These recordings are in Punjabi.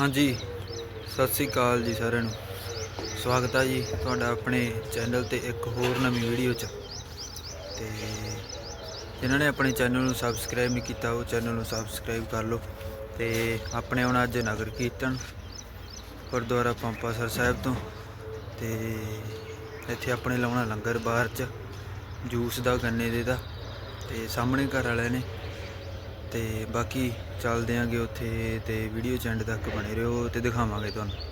ਹਾਂਜੀ, ਸਤਿ ਸ੍ਰੀ ਅਕਾਲ ਜੀ ਸਾਰਿਆਂ ਨੂੰ। ਸਵਾਗਤ ਹੈ ਜੀ ਤੁਹਾਡਾ ਆਪਣੇ ਚੈਨਲ ਤੇ ਇੱਕ ਹੋਰ ਨਵੀਂ ਵੀਡੀਓ 'ਚ। ਤੇ ਜਿਨ੍ਹਾਂ ਨੇ ਆਪਣੇ ਚੈਨਲ ਨੂੰ ਸਬਸਕ੍ਰਾਈਬ ਨਹੀਂ ਕੀਤਾ, ਉਹ ਚੈਨਲ ਨੂੰ ਸਬਸਕ੍ਰਾਈਬ ਕਰ ਲਓ। ਤੇ ਆਪਣੇ ਹੁਣ ਅੱਜ ਨਗਰ ਕੀਰਤਨ ਗੁਰਦੁਆਰਾ ਪੰਪਾਸਰ ਸਾਹਿਬ ਤੋਂ। ਤੇ ਇੱਥੇ ਆਪਣੇ ਲਾਉਣਾ ਲੰਗਰ ਬਾਹਰ 'ਚ, ਜੂਸ ਦਾ, ਗੰਨੇ ਦੇ ਦਾ। ਤੇ ਸਾਹਮਣੇ ਘਰ ਵਾਲਿਆਂ ਨੇ ਤੇ ਬਾਕੀ ਚੱਲਦੇ ਆਂਗੇ ਉੱਥੇ ਤੇ ਵੀਡੀਓ ਚੈਂਡ ਤੱਕ ਬਣੇ ਰਹੋ ਤੇ ਦਿਖਾਵਾਂਗੇ ਤੁਹਾਨੂੰ।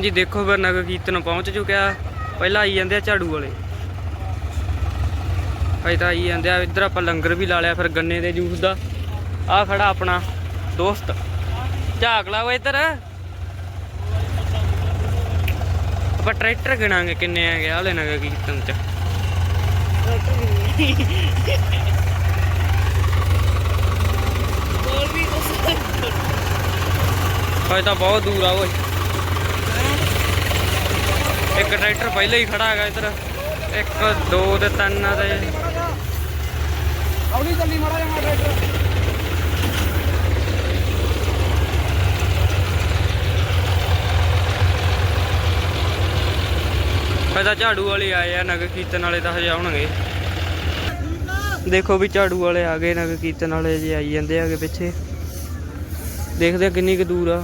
ਹਾਂਜੀ, ਦੇਖੋ ਫਿਰ ਨਗਰ ਕੀਰਤਨ ਪਹੁੰਚ ਚੁੱਕਿਆ। ਪਹਿਲਾਂ ਆਈ ਜਾਂਦੇ ਆ ਝਾੜੂ ਵਾਲੇ। ਭਾਈ ਤਾਂ ਆਈ ਜਾਂਦੇ ਆ, ਇੱਧਰ ਆਪਾਂ ਲੰਗਰ ਵੀ ਲਾ ਲਿਆ ਫਿਰ ਗੰਨੇ ਦੇ ਜੂਸ ਦਾ। ਆ ਖੜਾ ਆਪਣਾ ਦੋਸਤ। ਝਾਕ ਲਾ ਇੱਧਰ। ਆਪਾਂ ਟਰੈਕਟਰ ਗਿਣਾਂਗੇ ਕਿੰਨੇ ਹੈਗੇ ਆਲੇ ਨਗਰ ਕੀਰਤਨ ਚ। ਭਾਈ ਤਾਂ ਬਹੁਤ ਦੂਰ ਆ ਓਏ। ਇੱਕ ਟਰੈਕਟਰ ਪਹਿਲਾਂ ਹੀ ਖੜਾ ਹੈਗਾ ਇੱਧਰ। ਇੱਕ ਦੋ ਤੇ ਤਿੰਨ ਆ ਤੇ। ਆਉਣੀ ਚੱਲੀ ਮਾੜਾ ਜਿਹਾ ਟਰੈਕਟਰ। ਪਹਿਲਾਂ ਝਾੜੂ ਵਾਲੇ ਆਏ ਆ ਨਗਰ ਕੀਰਤਨ ਵਾਲੇ ਤਾਂ ਹਜੇ ਆਉਣਗੇ। ਦੇਖੋ ਵੀ ਝਾੜੂ ਵਾਲੇ ਆ ਗਏ ਨਗਰ ਕੀਰਤਨ ਵਾਲੇ ਜੇ ਆਈ ਜਾਂਦੇ ਆਗੇ ਪਿੱਛੇ। ਦੇਖਦੇ ਕਿੰਨੀ ਕੁ ਦੂਰ ਆ।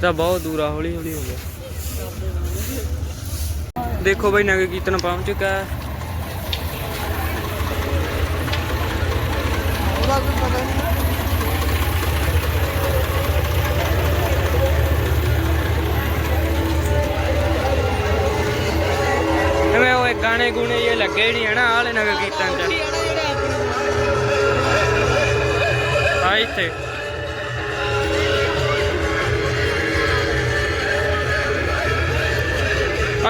ਤਾਂ ਬਹੁਤ ਦੂਰ ਆ ਹੌਲੀ ਹੌਲੀ ਹੋ ਗਿਆ। ਦੇਖੋ ਬਈ ਨਗਰ ਕੀਰਤਨ ਪਹੁੰਚ ਚੁੱਕਾ ਹੈ। ਐਵੇਂ ਉਹ ਗਾਣੇ ਗੁਣੇ ਇਹ ਲੱਗੇ ਨਹੀਂ ਹਨਾ ਆਲੇ ਨਗਰ ਕੀਰਤਨ ਚ। ਆ ਇੱਥੇ।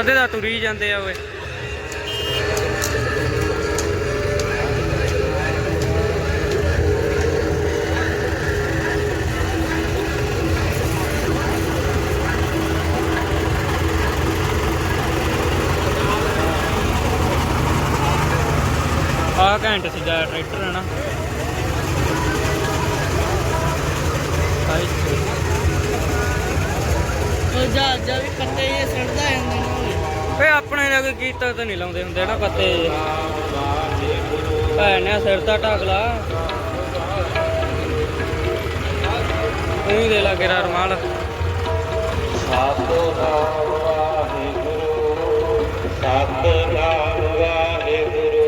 ਅੱਧੇ ਦਾ ਤੁਰੀ ਜਾਂਦੇ ਆ ਓਏ। ਆ ਘੰਟ ਸਿੱਧਾ ਟਰੈਕਟਰ ਹੈ ਨਾ। ਜਾ ਜਾ ਵੀ ਪੱਤੇ ਇਹ ਸੜਦਾ ਜਾਂਦਾ ਓਏ ਆਪਣੇ ਨਗਰ ਕੀਰਤਨ ਤਾਂ ਨਹੀਂ ਲਾਉਂਦੇ ਹੁੰਦੇ ਨਾ ਪੱਤੇ। ਭੈਣ ਨੇ ਸਿਰ ਦਾ ਢੱਕ ਲਾ। ਉਹੀ ਦੇ ਲਾ ਕੇ ਰਮਾਲ। ਸਤਨਾਮ ਵਾਹਿਗੁਰੂ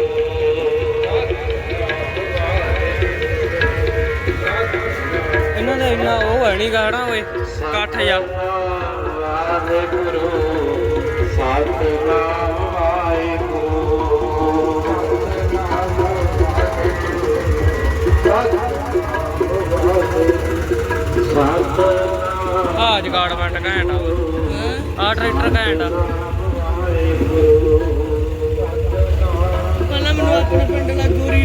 ਇਹਨਾਂ ਦਾ ਇੰਨਾ ਉਹ ਹੈ ਨਹੀਂ ਗਾਣਾ ਓਏ, ਇਕੱਠ ਜਾ ਵਾਹਿਗੁਰੂ ਆ ਜਗਾੜ ਵੰਡ ਘੈਂਟ ਆ। ਟਰੈਕਟਰ ਘੈਂਟ ਪਹਿਲਾਂ ਮੈਨੂੰ ਆਪਣੇ ਪਿੰਡ ਦਾ ਗੋਰੀ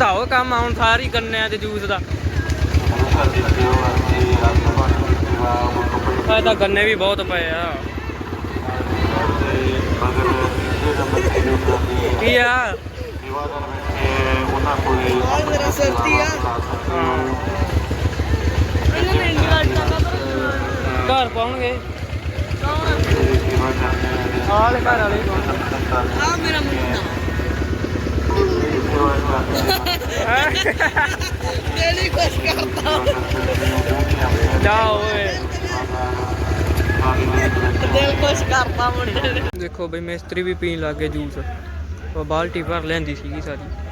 ਉਹ ਕੰਮ ਆਉਣ ਸਾਰੀ ਗੰਨਿਆਂ ਤੇ ਜੂਸ ਦਾ। ਆ ਤਾਂ ਗੰਨੇ ਵੀ ਬਹੁਤ ਪਏ ਕੀ ਆ? ਘਰ ਪਾਉਣਗੇ। ਆਲੇ ਘਰ ਵਾਲੇ। ਆ ਮੇਰਾ ਮੁੰਡਾ। ਤੇਰੀ ਕੁਛ ਕਰਦਾ ਜਾ ਓਏ ਦਿਲ ਕੁਛ ਕਰਦਾ ਮੁੰਡੇ ਦੇਖੋ ਬਈ ਮਿਸਤਰੀ ਵੀ ਪੀਣ ਲੱਗ ਜੂਸ। ਉਹ ਬਾਲਟੀ ਭਰ ਲੈਂਦੀ ਸੀਗੀ ਸਾਰੀ।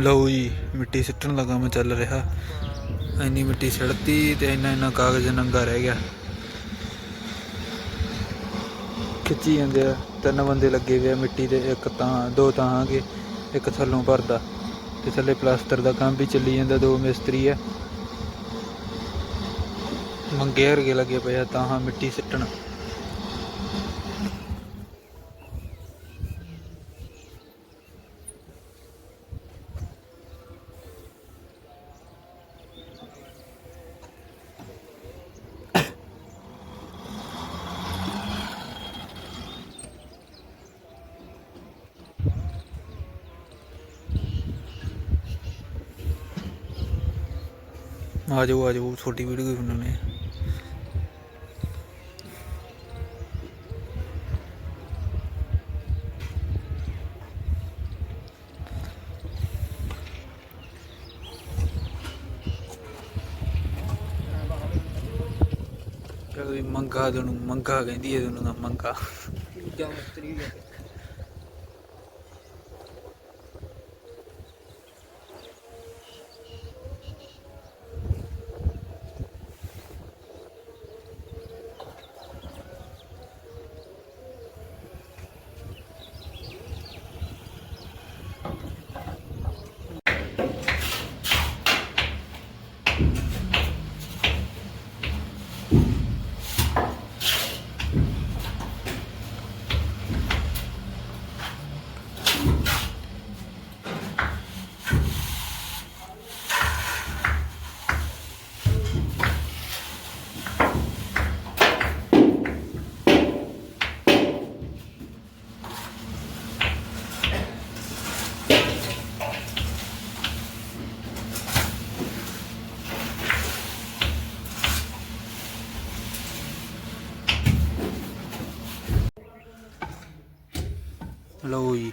ਲਓ ਜੀ, ਮਿੱਟੀ ਸਿੱਟਣ ਦਾ ਕੰਮ ਚੱਲ ਰਿਹਾ। ਇੰਨੀ ਮਿੱਟੀ ਸਿੱਟਤੀ ਤੇ ਇੰਨਾ ਇੰਨਾ ਕਾਗਜ਼ ਨੰਗਾ ਰਹਿ ਗਿਆ। ਖਿੱਚੀ ਜਾਂਦੇ ਆ, ਤਿੰਨ ਬੰਦੇ ਲੱਗੇ ਹੋਏ ਆ ਮਿੱਟੀ ਦੇ, ਇੱਕ ਤਾਂ, ਦੋ ਤਾਂ ਆਗੇ, ਇੱਕ ਥੱਲੋਂ ਭਰਦਾ। ਤੇ ਥੱਲੇ ਪਲਾਸਟਰ ਦਾ ਕੰਮ ਵੀ ਚੱਲੀ ਜਾਂਦਾ, ਦੋ ਮਿਸਤਰੀ ਆ। ਮੰਗੇ ਕੇ ਲੱਗੇ ਪਏ ਆ, ਤਾਂ ਹਾਂ ਮਿੱਟੀ ਸਿੱਟਣ। ਆ ਜਾਓ ਆ ਜਾਓ ਛੋਟੀ ਵੀਡੀਓ ਵੀ ਬਣਾਉਣੇ ਆ ਮੰਗਾ ਤੈਨੂੰ ਮੰਗਾ ਕਹਿੰਦੀ ਹੈ ਤੈਨੂੰ ਤਾਂ ਮੰਗਾ। ਦੂਜਾ ਮਿਸਤਰੀ ਵੀ ਲਓ ਜੀ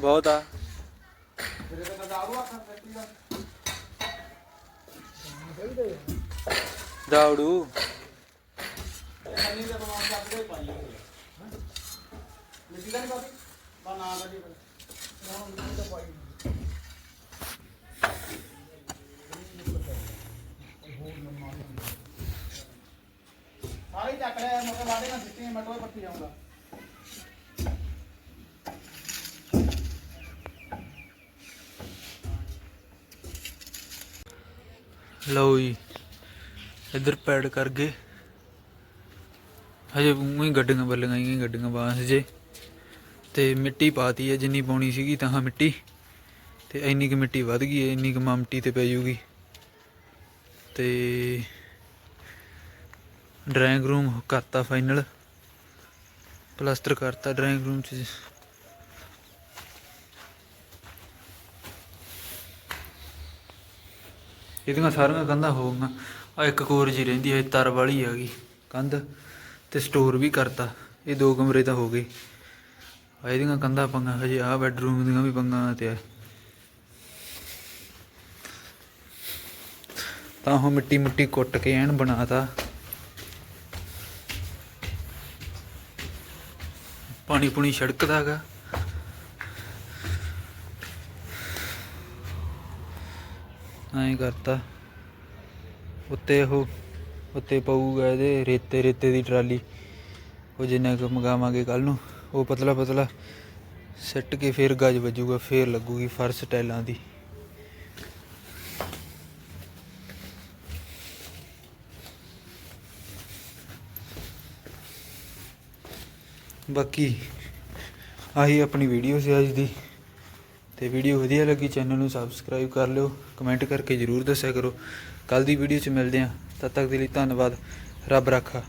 ਬਹੁਤ ਆ। ਦਾਉੜੂ ਸਾਰੇ ਚੱਕ ਲਿਆ ਮਤਲਬ ਵਾਦੇ ਨਾਲ ਸਿੱਟੀ ਮਟੋਏ ਪੱਟੀ ਜਾਊਂਗਾ ਲਓ ਜੀ, ਇੱਧਰ ਪੈਡ ਕਰ ਗਏ ਹਜੇ ਉਹੀ ਗੱਡੀਆਂ ਬੱਲੀਆਂ ਹੀ ਗੱਡੀਆਂ ਬਾਸ ਜੇ। ਤੇ ਮਿੱਟੀ ਪਾਤੀ ਹੈ, ਜਿੰਨੀ ਪਾਉਣੀ ਸੀਗੀ ਤਾਂ ਹਾਂ ਮਿੱਟੀ। ਤੇ ਇੰਨੀ ਕੁ ਮਿੱਟੀ ਵੱਧ ਗਈ ਹੈ, ਇੰਨੀ ਕੁ ਮਮਟੀ ਤੇ ਪੈ ਜੂਗੀ। ਤੇ ਡਰਾਇੰਗ ਰੂਮ ਕਰਤਾ ਫਾਈਨਲ ਪਲਾਸਟਰ ਕਰਤਾ ਡਰਾਇੰਗ ਰੂਮ ਚ। ਇਹਦੀਆਂ ਸਾਰੀਆਂ ਕੰਧਾਂ ਹੋ ਗਈਆਂ। ਆ ਇੱਕ ਕੋਰ ਜੀ ਰਹਿੰਦੀ ਹੈ ਤਰ ਵਾਲੀ ਹੈਗੀ ਕੰਧ ਤੇ ਸਟੋਰ ਵੀ ਕਰਤਾ। ਇਹ ਦੋ ਕਮਰੇ ਤਾਂ ਹੋ ਗਏ। ਆ ਇਹਦੀਆਂ ਕੰਧਾਂ ਪੰਗਾ, ਹਜੇ ਆ ਬੈੱਡਰੂਮ ਦੀਆਂ ਵੀ ਪੰਗਾ ਤੇ ਆ। ਤਾਂ ਉਹ ਮਿੱਟੀ ਮੁੱਟੀ ਕੁੱਟ ਕੇ ਐਨ ਬਣਾਤਾ। ਪਾਣੀ ਪੁਣੀ ਛੜਕਦਾ ਐਂ ਕਰਤਾ। ਉੱਤੇ ਉਹ, ਉੱਤੇ ਪਊਗਾ ਇਹਦੇ ਰੇਤੇ ਰੇਤੇ ਦੀ ਟਰਾਲੀ। ਉਹ ਜਿੰਨਾ ਕੁ ਮੰਗਾਵਾਂਗੇ ਕੱਲ ਨੂੰ, ਉਹ ਪਤਲਾ ਪਤਲਾ ਸੱਟ ਕੇ ਫੇਰ ਗੱਜ ਵੱਜੂਗਾ, ਫੇਰ ਲੱਗੂਗੀ ਫਰਸ਼ ਟੈਲਾਂ ਦੀ। ਬਾਕੀ ਆਹੀ ਆਪਣੀ ਵੀਡੀਓ ਸੀ ਅੱਜ ਦੀ। ਤੇ ਵੀਡੀਓ ਵਧੀਆ ਲੱਗੀ ਚੈਨਲ ਨੂੰ ਸਬਸਕ੍ਰਾਈਬ ਕਰ ਲਿਓ ਕਮੈਂਟ ਕਰਕੇ ਜਰੂਰ ਦੱਸਿਆ ਕਰੋ। ਕੱਲ ਦੀ ਵੀਡੀਓ 'ਚ ਮਿਲਦੇ ਹਾਂ। ਤਦ ਤੱਕ ਦੇ ਲਈ ਧੰਨਵਾਦ। ਰੱਬ ਰਾਖਾ।